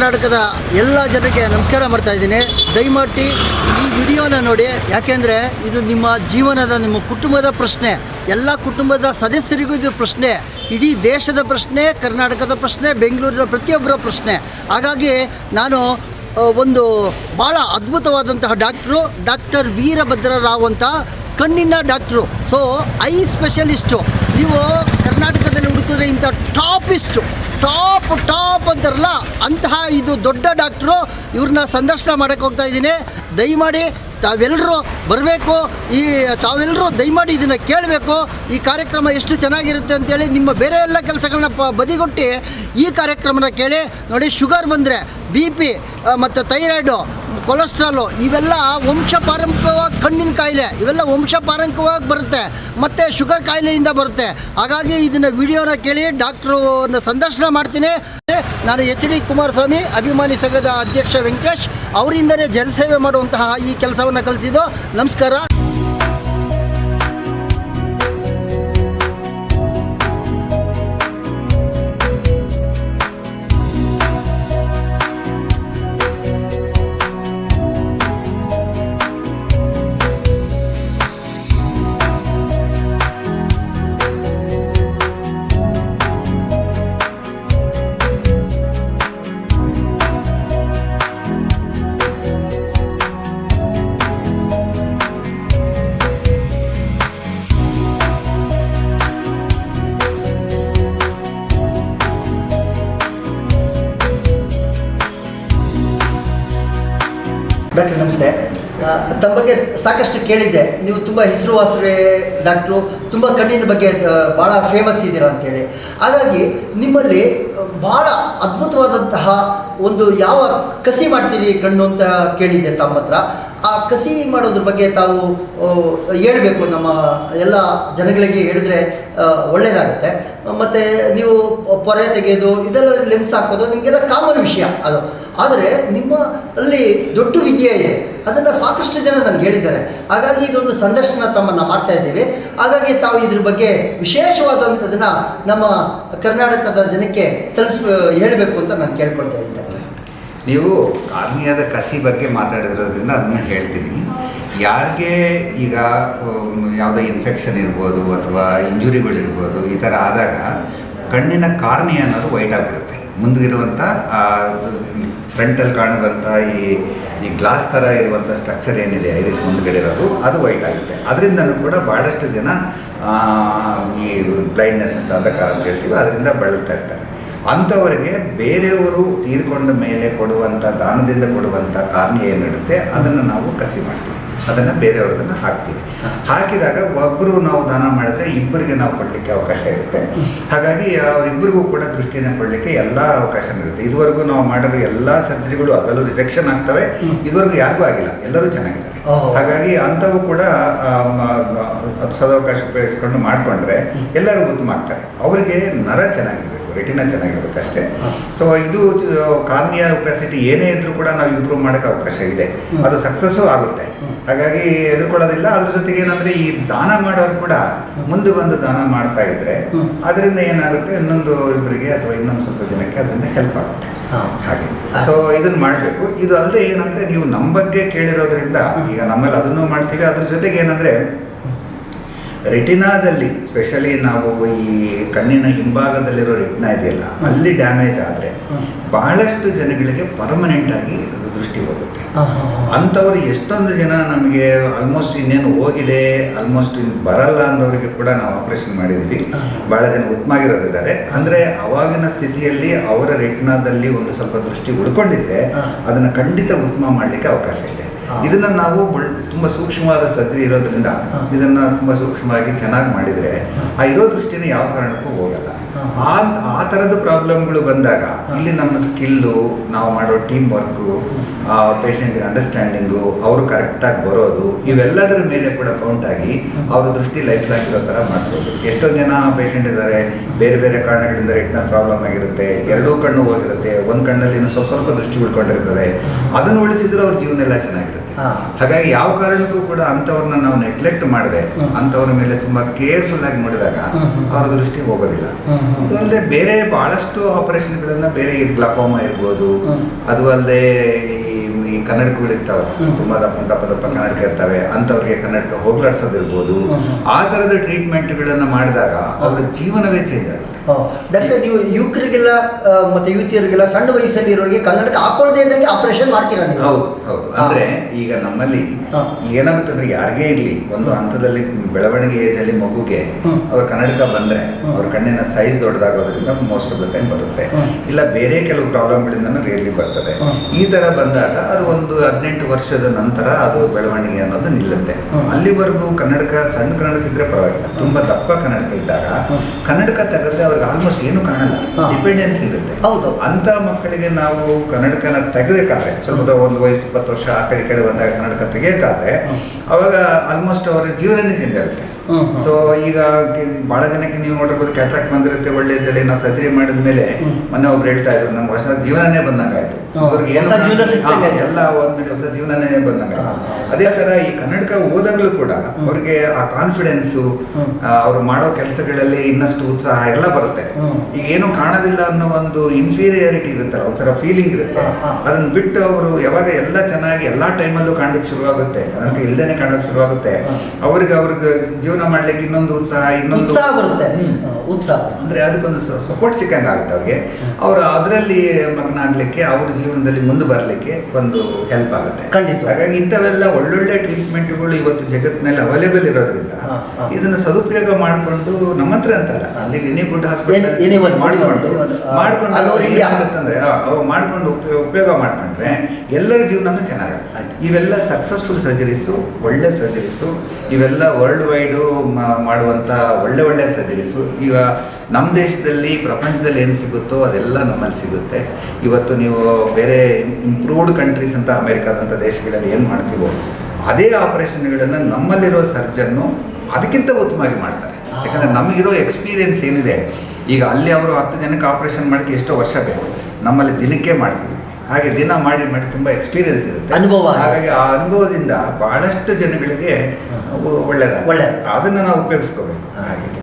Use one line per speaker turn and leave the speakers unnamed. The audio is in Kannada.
ಕರ್ನಾಟಕದ ಎಲ್ಲ ಜನರಿಗೆ ನಮಸ್ಕಾರ ಮಾಡ್ತಾ ಇದ್ದೀನಿ. ದಯಮಾಡಿ ಈ ವಿಡಿಯೋನ ನೋಡಿ. ಯಾಕೆಂದರೆ ಇದು ನಿಮ್ಮ ಜೀವನದ, ನಿಮ್ಮ ಕುಟುಂಬದ ಪ್ರಶ್ನೆ. ಎಲ್ಲ ಕುಟುಂಬದ ಸದಸ್ಯರಿಗೂ ಇದು ಪ್ರಶ್ನೆ. ಇಡೀ ದೇಶದ ಪ್ರಶ್ನೆ, ಕರ್ನಾಟಕದ ಪ್ರಶ್ನೆ, ಬೆಂಗಳೂರಿನ ಪ್ರತಿಯೊಬ್ಬರ ಪ್ರಶ್ನೆ. ಹಾಗಾಗಿ ನಾನು ಒಂದು ಭಾಳ ಅದ್ಭುತವಾದಂತಹ ಡಾಕ್ಟ್ರು, ಡಾಕ್ಟರ್ ವೀರಭದ್ರ ರಾವ್ ಅಂತ ಕಣ್ಣಿನ ಡಾಕ್ಟ್ರು. So I specialist. ನೀವು ಕರ್ನಾಟಕದಲ್ಲಿ ಹುಡುಕಿದ್ರೆ ಇಂಥ ಟಾಪಿಸ್ಟು. ಟಾಪ್ ಟಾಪ್ ಅಂತಾರಲ್ಲ, ಅಂತಹ ಇದು ದೊಡ್ಡ ಡಾಕ್ಟ್ರು ಇವ್ರನ್ನ ಸಂದರ್ಶನ ಮಾಡೋಕ್ಕೆ ಹೋಗ್ತಾ ಇದ್ದೀನಿ. ದಯಮಾಡಿ ತಾವೆಲ್ಲರೂ ಬರಬೇಕು. ಈ ತಾವೆಲ್ಲರೂ ದಯಮಾಡಿ ಇದನ್ನು ಕೇಳಬೇಕು. ಈ ಕಾರ್ಯಕ್ರಮ ಎಷ್ಟು ಚೆನ್ನಾಗಿರುತ್ತೆ ಅಂತೇಳಿ ನಿಮ್ಮ ಬೇರೆ ಎಲ್ಲ ಕೆಲಸಗಳನ್ನ ಪ ಬದಿಗೊಟ್ಟು ಈ ಕಾರ್ಯಕ್ರಮನ ಕೇಳಿ, ನೋಡಿ ಶುಗರ್ ಬಂದರೆ ಬಿ ಪಿ ಮತ್ತು ಥೈರಾಯ್ಡು, ಕೊಲೆಸ್ಟ್ರಾಲು, ಇವೆಲ್ಲ ವಂಶ ಪಾರಂಪರವಾಗಿ ಕಣ್ಣಿನ ಕಾಯಿಲೆ, ಇವೆಲ್ಲ ವಂಶ ಪಾರಂಪರವಾಗಿ ಬರುತ್ತೆ. ಮತ್ತು ಶುಗರ್ ಕಾಯಿಲೆಯಿಂದ ಬರುತ್ತೆ. ಹಾಗಾಗಿ ಇದನ್ನು ವಿಡಿಯೋನ ಕೇಳಿ, ಡಾಕ್ಟ್ರನ್ನ ಸಂದರ್ಶನ ಮಾಡ್ತೀನಿ. ನಾನು ಎಚ್ ಡಿ ಕುಮಾರಸ್ವಾಮಿ, ಅಭಿಮಾನಿ ಸಂಘದ ಅಧ್ಯಕ್ಷ ವೆಂಕಟೇಶ್, ಅವರಿಂದಲೇ ಜನಸೇವೆ ಮಾಡುವಂತಹ ಈ ಕೆಲಸವನ್ನು ಕಲಿಸಿದ್ದು. ನಮಸ್ಕಾರ. ಡಾಕ್ಟರ್, ನಮಸ್ತೆ. ತಮ್ಮ ಬಗ್ಗೆ ಸಾಕಷ್ಟು ಕೇಳಿದ್ದೆ. ನೀವು ತುಂಬ ಹೆಸರುವಾಸಿ ಡಾಕ್ಟ್ರು, ತುಂಬ ಕಣ್ಣಿನ ಬಗ್ಗೆ ಭಾಳ ಫೇಮಸ್ ಇದ್ದೀರಾ ಅಂತೇಳಿ. ಹಾಗಾಗಿ ನಿಮ್ಮಲ್ಲಿ ಭಾಳ ಅದ್ಭುತವಾದಂತಹ ಒಂದು ಯಾವ ಕಸಿ ಮಾಡ್ತೀರಿ ಕಣ್ಣು ಅಂತ ಕೇಳಿದ್ದೆ ತಮ್ಮ ಹತ್ರ. ಆ ಕಸಿ ಮಾಡೋದ್ರ ಬಗ್ಗೆ ತಾವು ಹೇಳಬೇಕು ನಮ್ಮ ಎಲ್ಲ ಜನಗಳಿಗೆ ಹೇಳಿದ್ರೆ ಒಳ್ಳೆಯದಾಗುತ್ತೆ ಮತ್ತು ನೀವು ಪೊರೆ ತೆಗೆಯೋದು ಇದೆಲ್ಲ ಲೆನ್ಸ್ ಹಾಕೋದು, ನಿಮಗೆಲ್ಲ ಕಾಮನ್ ವಿಷಯ ಅದು. ಆದರೆ ನಿಮ್ಮ ಅಲ್ಲಿ ದೊಡ್ಡ ವಿದ್ಯೆ ಇದೆ. ಅದನ್ನು ಸಾಕಷ್ಟು ಜನ ನನಗೆ ಹೇಳಿದ್ದಾರೆ. ಹಾಗಾಗಿ ಇದೊಂದು ಸಂದರ್ಶನ ತಮ್ಮನ್ನು ಮಾಡ್ತಾ ಇದ್ದೀವಿ. ಹಾಗಾಗಿ ತಾವು ಇದ್ರ ಬಗ್ಗೆ ವಿಶೇಷವಾದಂಥದನ್ನು ನಮ್ಮ ಕರ್ನಾಟಕದ ಜನಕ್ಕೆ ತಲುಸ್ ಹೇಳಬೇಕು ಅಂತ ನಾನು ಕೇಳ್ಕೊಳ್ತಾ ಇದ್ದೀನಿ
ನೀವು ಕಾರ್ನಿಯಾದ ಕಸಿ ಬಗ್ಗೆ ಮಾತಾಡಿರೋದ್ರಿಂದ ಅದನ್ನು ಹೇಳ್ತೀನಿ. ಯಾರಿಗೆ ಈಗ ಯಾವುದೋ ಇನ್ಫೆಕ್ಷನ್ ಇರ್ಬೋದು ಅಥವಾ ಇಂಜುರಿಗಳಿರ್ಬೋದು ಈ ಥರ ಆದಾಗ ಕಣ್ಣಿನ ಕಾರ್ನಿ ಅನ್ನೋದು ವೈಟ್ ಆಗಿಬಿಡುತ್ತೆ. ಮುಂದಿರುವಂಥ ಫ್ರಂಟಲ್ಲಿ ಕಾಣುವಂಥ ಈ ಈ ಗ್ಲಾಸ್ ಥರ ಇರುವಂಥ ಸ್ಟ್ರಕ್ಚರ್ ಏನಿದೆ ಐರಿಸ್ ಮುಂದ್ಗಡೆ ಇರೋದು ಅದು ವೈಟ್ ಆಗುತ್ತೆ. ಅದರಿಂದನೂ ಕೂಡ ಭಾಳಷ್ಟು ಜನ ಈ ಬ್ಲೈಂಡ್ನೆಸ್ ಅಂತ ಅಂಧಕಾರ ಅಂತ ಹೇಳ್ತೀವಿ, ಅದರಿಂದ ಬಳಲ್ತಾ ಇರ್ತಾರೆ. ಅಂಥವರಿಗೆ ಬೇರೆಯವರು ತೀರ್ಕೊಂಡ ಮೇಲೆ ಕೊಡುವಂಥ ದಾನದಿಂದ ಕೊಡುವಂಥ ಕಾರ್ಯ ಏನಿರುತ್ತೆ, ಅದನ್ನು ನಾವು ಕಸಿ ಮಾಡ್ತೀವಿ. ಅದನ್ನು ಬೇರೆಯವ್ರದನ್ನು ಹಾಕ್ತೀವಿ. ಹಾಕಿದಾಗ ಒಬ್ಬರು ನಾವು ದಾನ ಮಾಡಿದ್ರೆ ಇಬ್ಬರಿಗೆ ನಾವು ಕೊಡಲಿಕ್ಕೆ ಅವಕಾಶ ಇರುತ್ತೆ. ಹಾಗಾಗಿ ಅವರಿಬ್ಬರಿಗೂ ಕೂಡ ದೃಷ್ಟಿನ ಕೊಡಲಿಕ್ಕೆ ಎಲ್ಲ ಅವಕಾಶ ಇರುತ್ತೆ. ಇದುವರೆಗೂ ನಾವು ಮಾಡಿರೋ ಎಲ್ಲ ಸರ್ಜರಿಗಳು ಅದರಲ್ಲೂ ರಿಜೆಕ್ಷನ್ ಆಗ್ತವೆ. ಇದುವರೆಗೂ ಯಾರಿಗೂ ಆಗಿಲ್ಲ. ಎಲ್ಲರೂ ಚೆನ್ನಾಗಿದ್ದಾರೆ. ಹಾಗಾಗಿ ಅಂಥವು ಕೂಡ ಸದಾವಕಾಶ ಉಪಯೋಗಿಸ್ಕೊಂಡು ಮಾಡಿಕೊಂಡ್ರೆ ಎಲ್ಲರೂ ಉತ್ತಮ ಆಗ್ತಾರೆ. ಅವರಿಗೆ ನರ ಚೆನ್ನಾಗಿರಬೇಕು. ರೆಟಿನ ಚೆನ್ನಾಗಿರ್ಬೇಕು ಅಷ್ಟೇ. ಸೊ ಇದು ಕಾರ್ನಿಯಾ ಒಪಾಸಿಟಿ ಏನೇ ಇದ್ರೂ ಕೂಡ ನಾವು ಇಂಪ್ರೂವ್ ಮಾಡೋಕ್ಕೆ ಅವಕಾಶ ಇದೆ. ಅದು ಸಕ್ಸಸ್ಸು ಆಗುತ್ತೆ. ಹಾಗಾಗಿ ಎದುರ್ಕೊಳ್ಳೋದಿಲ್ಲ. ಅದ್ರ ಜೊತೆಗೆ ಏನಂದ್ರೆ ಈ ದಾನ ಮಾಡೋರು ಕೂಡ ಮುಂದೆ ಬಂದು ದಾನ ಮಾಡ್ತಾ ಇದ್ರೆ. ಅದರಿಂದ ಏನಾಗುತ್ತೆ ಇನ್ನೊಂದು ಇಬ್ಬರಿಗೆ ಅಥವಾ ಇನ್ನೊಂದು ಸ್ವಲ್ಪ ಜನಕ್ಕೆ ಅದರಿಂದ ಹೆಲ್ಪ್ ಆಗುತ್ತೆ. ಹಾಗೆ. ಸೊ ಇದನ್ನ ಮಾಡಬೇಕು. ಇದು ಅಲ್ಲದೆ ಏನಂದ್ರೆ ನೀವು ನಮ್ಮ ಬಗ್ಗೆ ಕೇಳಿರೋದ್ರಿಂದ ಈಗ ನಮ್ಮಲ್ಲಿ ಅದನ್ನು ಮಾಡ್ತೀವಿ. ಅದ್ರ ಜೊತೆಗೆ ಏನಂದ್ರೆ ರೆಟಿನಾದಲ್ಲಿ ಸ್ಪೆಷಲಿ ನಾವು ಈ ಕಣ್ಣಿನ ಹಿಂಭಾಗದಲ್ಲಿರೋ ರೆಟಿನಾ ಇದೆಯಲ್ಲ ಅಲ್ಲಿ ಡ್ಯಾಮೇಜ್ ಆದರೆ. ಬಹಳಷ್ಟು ಜನಗಳಿಗೆ ಪರ್ಮನೆಂಟ್ ಆಗಿ ಅದು ದೃಷ್ಟಿ ಹೋಗುತ್ತೆ ಅಂಥವ್ರು ಎಷ್ಟೊಂದು ಜನ ನಮಗೆ ಆಲ್ಮೋಸ್ಟ್ ಇನ್ನೇನು ಹೋಗಿದೆ ಆಲ್ಮೋಸ್ಟ್ ಇನ್ನು ಬರಲ್ಲ ಅಂದವರಿಗೆ ಕೂಡ ನಾವು ಆಪರೇಷನ್ ಮಾಡಿದ್ದೀವಿ. ಭಾಳ ಜನ ಉತ್ತಮಾಗಿರೋರಿದ್ದಾರೆ ಅಂದರೆ ಅವಾಗಿನ ಸ್ಥಿತಿಯಲ್ಲಿ ಅವರ ರೆಟಿನಾದಲ್ಲಿ ಒಂದು ಸ್ವಲ್ಪ ದೃಷ್ಟಿ ಉಳ್ಕೊಂಡಿದ್ರೆ. ಅದನ್ನು ಖಂಡಿತ ಉತ್ತಮ ಮಾಡಲಿಕ್ಕೆ ಅವಕಾಶ ಇದೆ. ಇದನ್ನ ನಾವು ತುಂಬಾ ತುಂಬ ಸೂಕ್ಷ್ಮವಾದ ಸರ್ಜರಿ ಇರೋದ್ರಿಂದ. ಇದನ್ನ ತುಂಬಾ ಸೂಕ್ಷ್ಮವಾಗಿ ಚೆನ್ನಾಗಿ ಮಾಡಿದ್ರೆ ಆ ಇರೋ ದೃಷ್ಟಿನ ಯಾವ ಕಾರಣಕ್ಕೂ ಹೋಗಲ್ಲ. ಆ ಆ ಥರದ ಪ್ರಾಬ್ಲಮ್ಗಳು ಬಂದಾಗ. ಇಲ್ಲಿ ನಮ್ಮ ಸ್ಕಿಲ್ಲು ನಾವು ಮಾಡೋ ಟೀಮ್ ವರ್ಕು ಪೇಷಂಟ್ಗೆ ಅಂಡರ್ಸ್ಟ್ಯಾಂಡಿಂಗು ಅವರು ಕರೆಕ್ಟಾಗಿ ಬರೋದು ಇವೆಲ್ಲದರ ಮೇಲೆ ಕೂಡ ಕೌಂಟ್ ಆಗಿ ಅವರ ದೃಷ್ಟಿ ಲೈಫ್ ಲಾಂಗ್ ಇರೋ ಥರ ಮಾಡ್ಬೋದು. ಎಷ್ಟೊಂದು ಜನ ಪೇಷಂಟ್ ಇದ್ದಾರೆ ಬೇರೆ ಬೇರೆ ಕಾರಣಗಳಿಂದ ರೆಟ್ನ ಪ್ರಾಬ್ಲಮ್ ಆಗಿರುತ್ತೆ ಎರಡೂ ಕಣ್ಣು ಹೋಗಿರುತ್ತೆ ಒಂದು ಕಣ್ಣಲ್ಲಿ ಇನ್ನೂ ಸ್ವಲ್ಪ ಸ್ವಲ್ಪ ದೃಷ್ಟಿ ಉಳ್ಕೊಂಡಿರ್ತದೆ ಅದನ್ನು ಉಳಿಸಿದ್ರೆ ಅವ್ರ ಜೀವನ ಎಲ್ಲ ಚೆನ್ನಾಗಿರುತ್ತೆ. ಹಾಗಾಗಿ ಯಾವ ಕಾರಣಕ್ಕೂ ಕೂಡ ಅಂಥವ್ರನ್ನ ನಾವು ನೆಗ್ಲೆಕ್ಟ್ ಮಾಡದೆ
ಅಂತವ್ರ
ಅಂಥವ್ರ ಮೇಲೆ ತುಂಬಾ ಕೇರ್ಫುಲ್ ಆಗಿ ನೋಡಿದಾಗ ಅವರ ದೃಷ್ಟಿ ಹೋಗೋದಿಲ್ಲ. ಇದು ಅಲ್ಲದೆ ಬೇರೆ ಬಹಳಷ್ಟು ಆಪರೇಷನ್ಗಳನ್ನ ಬೇರೆ ಈ ಗ್ಲಕೋಮ ಇರ್ಬೋದು. ಅದು ಅಲ್ಲದೆ ಈ ಕನ್ನಡಕಗಳು ಇರ್ತಾವಲ್ಲ ತುಂಬಾ ದಪ್ಪ ದಪ್ಪ ದಪ್ಪ ಕನ್ನಡಕ ಇರ್ತವೆ ಅಂಥವ್ರಿಗೆ ಕನ್ನಡಕ ಹೋಗ್ಲಾಡ್ಸೋದಿರ್ಬೋದು. ಆ ಥರದ ಟ್ರೀಟ್ಮೆಂಟ್ಗಳನ್ನ ಮಾಡಿದಾಗ ಅವರ ಜೀವನವೇ ಚೇಂಜ್ ಆಗುತ್ತೆ.
ಡಾಕ್ಟರ್ ನೀವು ಯುವಕರಿಗೆಲ್ಲ ಮತ್ತೆ ಯುವತಿಯರಿಗೆಲ್ಲ ಸಣ್ಣ ವಯಸ್ಸಲ್ಲಿ ಇರೋರಿಗೆ ಕನ್ನಡಕ ಹಾಕೊಳ್ಳದೆ ಇದ್ದಂಗೆ ಆಪರೇಷನ್ ಮಾಡ್ತೀರಾ ನೀವು?
ಹೌದು ಹೌದು. ಅಂದ್ರೆ ಈಗ ನಮ್ಮಲ್ಲಿ ಏನಾಗುತ್ತೆ ಅಂದ್ರೆ ಯಾರಿಗೇ ಇರಲಿ ಒಂದು ಹಂತದಲ್ಲಿ ಬೆಳವಣಿಗೆ ಏಜ್ ಅಲ್ಲಿ ಮಗುಗೆ. ಅವ್ರ ಕನ್ನಡಕ ಬಂದ್ರೆ. ಅವ್ರ ಕಣ್ಣಿನ ಸೈಜ್ ದೊಡ್ಡದಾಗೋದ್ರಿಂದ ಮೋಸ್ಟ್ ಆಫ್ ದ ಟೈಮ್ ಬರುತ್ತೆ. ಇಲ್ಲ ಬೇರೆ ಕೆಲವು ಪ್ರಾಬ್ಲಮ್ಗಳಿಂದ ರೇರ್ಲಿ ಬರ್ತದೆ. ಈ ತರ ಬಂದಾಗ ಅದು ಒಂದು ಹದಿನೆಂಟು ವರ್ಷದ ನಂತರ ಅದು ಬೆಳವಣಿಗೆ ಅನ್ನೋದು ನಿಲ್ಲುತ್ತೆ. ಅಲ್ಲಿವರೆಗೂ ಕನ್ನಡಕ ಸಣ್ಣ ಕನ್ನಡಕ ಇದ್ರೆ ಪರವಾಗಿಲ್ಲ. ತುಂಬಾ ದಪ್ಪ ಕನ್ನಡಕ ಇದ್ದಾಗ. ಕನ್ನಡಕ ತೆಗೆದ್ರೆ ಅವ್ರಿಗೆ ಆಲ್ಮೋಸ್ಟ್ ಏನು ಕಾಣಲ್ಲ ಡಿಪೆಂಡೆನ್ಸ್ ಇರುತ್ತೆ
ಹೌದು.
ಅಂತ ಮಕ್ಕಳಿಗೆ ನಾವು ಕನ್ನಡಕನ ತೆಗೆದಕ್ಕಾದ್ರೆ ಸ್ವಲ್ಪ ಒಂದು ವಯಸ್ಸು ಇಪ್ಪತ್ತು ವರ್ಷ ಆ ಕಡೆ ಕಡೆ ಬಂದಾಗ ಕನ್ನಡಕ ತೆಗೆಯಕ್ಕಾದ್ರೆ ಅವಾಗ ಆಲ್ಮೋಸ್ಟ್ ಅವರ ಜೀವನನೇ
ಹ್ಮ್.
ಸೊ ಈಗ ಬಹಳ ಜನಕ್ಕೆ ನೀವು ನೋಡಿರ್ಬೋದು ಕ್ಯಾಟ್ರಾಕ್ ಬಂದಿರುತ್ತೆ ಒಳ್ಳೆ ಸಲ ನಾವು ಸರ್ಜರಿ ಮಾಡಿದ ಮೇಲೆ. ಮೊನ್ನೆ ಒಬ್ರು ಹೇಳ್ತಾ ಇದ್ರು ನಮ್ಗೆ ಹೊಸ ಜೀವನನೇ
ಬಂದಂಗಾಯ್ತು.
ಅವ್ರಿಗೆ ಎಲ್ಲ ಹೋದ್ಮೇಲೆ ಹೊಸ ಜೀವನನೇ ಬಂದಂಗ
ಹಾ,
ಆಯ್ತು.
ಹಾ.
ಅದೇ ತರ ಈ ಕನ್ನಡಕ ಓದಾಗ್ಲೂ ಕೂಡ. ಅವ್ರಿಗೆ ಆ ಕಾನ್ಫಿಡೆನ್ಸು. ಅವ್ರು ಮಾಡೋ ಕೆಲಸಗಳಲ್ಲಿ ಇನ್ನಷ್ಟು ಉತ್ಸಾಹ ಎಲ್ಲ ಬರುತ್ತೆ. ಈಗ ಏನು ಕಾಣೋದಿಲ್ಲ ಅನ್ನೋ ಒಂದು ಇನ್ಫೀರಿಯಾರಿಟಿ ಇರುತ್ತಲ್ಲ ಒಂಥರ ಫೀಲಿಂಗ್ ಇರುತ್ತೆ. ಅದನ್ನ ಬಿಟ್ಟು ಅವರು ಯಾವಾಗ ಎಲ್ಲ ಚೆನ್ನಾಗಿ ಎಲ್ಲಾ ಟೈಮಲ್ಲೂ ಶುರು ಶುರುವಾಗುತ್ತೆ ಕನ್ನಡಕ ಇಲ್ದೇನೆ ಕಾಣಕ್ ಶುರುವಾಗುತ್ತೆ.
ಆಗುತ್ತೆ
ಅವ್ರಿಗೆ ಅವ್ರಿಗೆ ಜೀವನ ಮಾಡ್ಲಿಕ್ಕೆ ಇನ್ನೊಂದು ಉತ್ಸಾಹ ಇನ್ನೊಂದು
ಉತ್ಸಾಹ ಬರುತ್ತೆ. ಉತ್ಸಾಹ
ಅಂದರೆ ಅದಕ್ಕೊಂದು ಸಪೋರ್ಟ್ ಸಿಕ್ಕಂಗೆ ಆಗುತ್ತೆ ಅವ್ರಿಗೆ ಅವರು ಅದರಲ್ಲಿ ಮಗ್ನ ಆಗಲಿಕ್ಕೆ ಅವ್ರ ಜೀವನದಲ್ಲಿ ಮುಂದೆ ಬರಲಿಕ್ಕೆ ಒಂದು ಹೆಲ್ಪ್ ಆಗುತ್ತೆ
ಖಂಡಿತ.
ಹಾಗಾಗಿ ಇಂಥವೆಲ್ಲ ಒಳ್ಳೊಳ್ಳೆ ಟ್ರೀಟ್ಮೆಂಟ್ಗಳು ಇವತ್ತು ಜಗತ್ತಿನಲ್ಲಿ ಅವೈಲೇಬಲ್ ಇರೋದ್ರಿಂದ. ಇದನ್ನ ಸದುಪಯೋಗ ಮಾಡಿಕೊಂಡು ನಮ್ಮ ಹತ್ರ ಅಂತಲ್ಲ ಅಲ್ಲಿ ಎನಿ ಗುಡ್ ಹಾಸ್ಪಿಟಲ್
ಮಾಡಿಕೊಂಡು
ಮಾಡ್ಕೊಂಡು
anyone, ಆ,
ಮಾಡ್ಕೊಂಡು ಏನಾಗುತ್ತಂದ್ರೆ ಉಪಯೋಗ ಮಾಡ್ಕೊಂಡ್ರೆ ಎಲ್ಲರ ಜೀವನನೂ ಚೆನ್ನಾಗುತ್ತೆ.
ಆಯ್ತು.
ಇವೆಲ್ಲ ಸಕ್ಸಸ್ಫುಲ್ ಸರ್ಜರೀಸು ಒಳ್ಳೆ ಸರ್ಜರೀಸು ಇವೆಲ್ಲ ವರ್ಲ್ಡ್ ವೈಡು ಮಾಡುವಂಥ ಒಳ್ಳೆ ಒಳ್ಳೆ ಸರ್ಜರೀಸು ಈಗ ನಮ್ಮ ದೇಶದಲ್ಲಿ ಪ್ರಪಂಚದಲ್ಲಿ ಏನು ಸಿಗುತ್ತೋ ಅದೆಲ್ಲ ನಮ್ಮಲ್ಲಿ ಸಿಗುತ್ತೆ. ಇವತ್ತು ನೀವು ಬೇರೆ ಇಂಪ್ರೂವ್ಡ್ ಕಂಟ್ರೀಸ್ ಅಂತ ಅಮೇರಿಕಾದಂಥ ದೇಶಗಳಲ್ಲಿ ಏನು ಮಾಡ್ತೀವೋ ಅದೇ ಆಪರೇಷನ್ಗಳನ್ನು ನಮ್ಮಲ್ಲಿರೋ ಸರ್ಜನ್ನು ಅದಕ್ಕಿಂತ ಉತ್ತಮವಾಗಿ ಮಾಡ್ತಾರೆ. ಯಾಕಂದರೆ ನಮಗಿರೋ ಎಕ್ಸ್ಪೀರಿಯನ್ಸ್ ಏನಿದೆ ಈಗ ಅಲ್ಲಿ ಅವರು ಹತ್ತು ಜನಕ್ಕೆ ಆಪ್ರೇಷನ್ ಮಾಡೋಕ್ಕೆ ಎಷ್ಟೋ ವರ್ಷ ಬೇಕು. ನಮ್ಮಲ್ಲಿ ದಿನಕ್ಕೆ ಮಾಡ್ತೀವಿ. ಹಾಗೆ ದಿನ ಮಾಡಿ ಮಾಡಿ ತುಂಬ ಎಕ್ಸ್ಪೀರಿಯನ್ಸ್ ಇರುತ್ತೆ.
ಅನುಭವ.
ಹಾಗಾಗಿ ಆ ಅನುಭವದಿಂದ ಬಹಳಷ್ಟು ಜನಗಳಿಗೆ ಒಳ್ಳೆಯದ
ಒಳ್ಳೆಯದು.
ಅದನ್ನು ನಾವು ಉಪಯೋಗಿಸ್ಕೋಬೇಕು. ಹಾಗೆ.